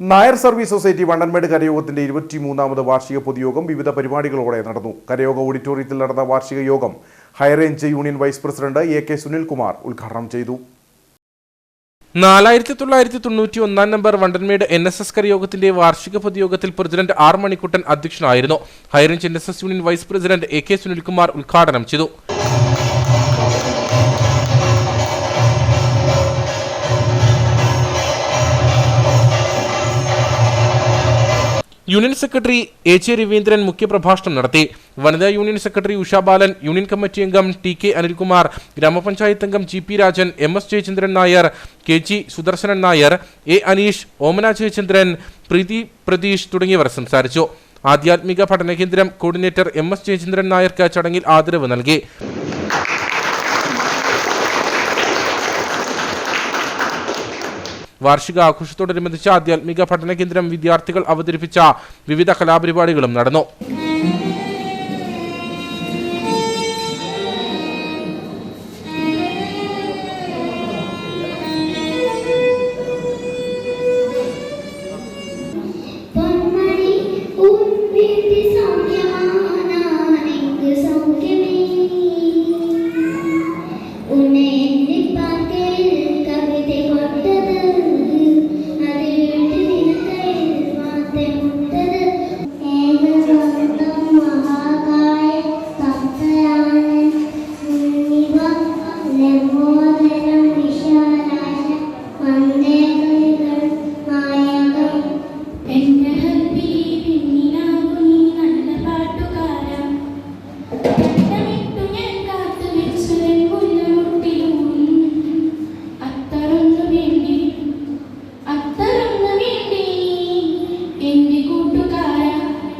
Nair service society Vandanmedu കരയോഗത്തിന്റെ ഇരുപത്തിമൂന്നാമത് വാർഷിക പൊതുയോഗം വിവിധ പരിപാടികളോടെ നടന്നു. കരയോഗ ഓഡിറ്റോറിയത്തിൽ നടന്ന വാർഷിക യോഗം high range union vice president A K Sunilkumar ഉദ്ഘാടനം ചെയ്തു. നാലായിരത്തി തൊള്ളായിരത്തി തൊണ്ണൂറ്റി ഒന്നാം number Vandanmedu N S S കരയോഗത്തിന്റെ വാർഷിക പൊതുയോഗത്തിൽ പ്രസിഡന്റ് ആർ മണിക്കുട്ടൻ അധ്യക്ഷനായിരുന്നു. High range N S S union vice president A K Sunilkumar ഉദ്ഘാടനം ചെയ്തു. Union secretary A J Raveendran മുഖ്യപ്രഭാഷണം നടത്തി. വനിതാ union secretary Usha Balan union committee അംഗം ടി കെ അനിൽകുമാർ ഗ്രാമപഞ്ചായത്ത് അംഗം G P Rajan M S Jayachandran Nair K G Sudarsanan Nair A Aneesh Omana Jayachandran Preethi Pratheesh തുടങ്ങിയവർ സംസാരിച്ചു. ആധ്യാത്മിക പഠന കേന്ദ്രം കോർഡിനേറ്റർ എം എസ് ജയചന്ദ്രൻ നായർക്ക് ചടങ്ങിൽ ആദരവ് നൽകി. വാർഷിക ആഘോഷത്തോടനുബന്ധിച്ച് ആധ്യാത്മിക പഠന കേന്ദ്രം വിദ്യാർത്ഥികൾ അവതരിപ്പിച്ച വിവിധ കലാപരിപാടികളും നടന്നു. ఓ ధనం విశ్వనాశ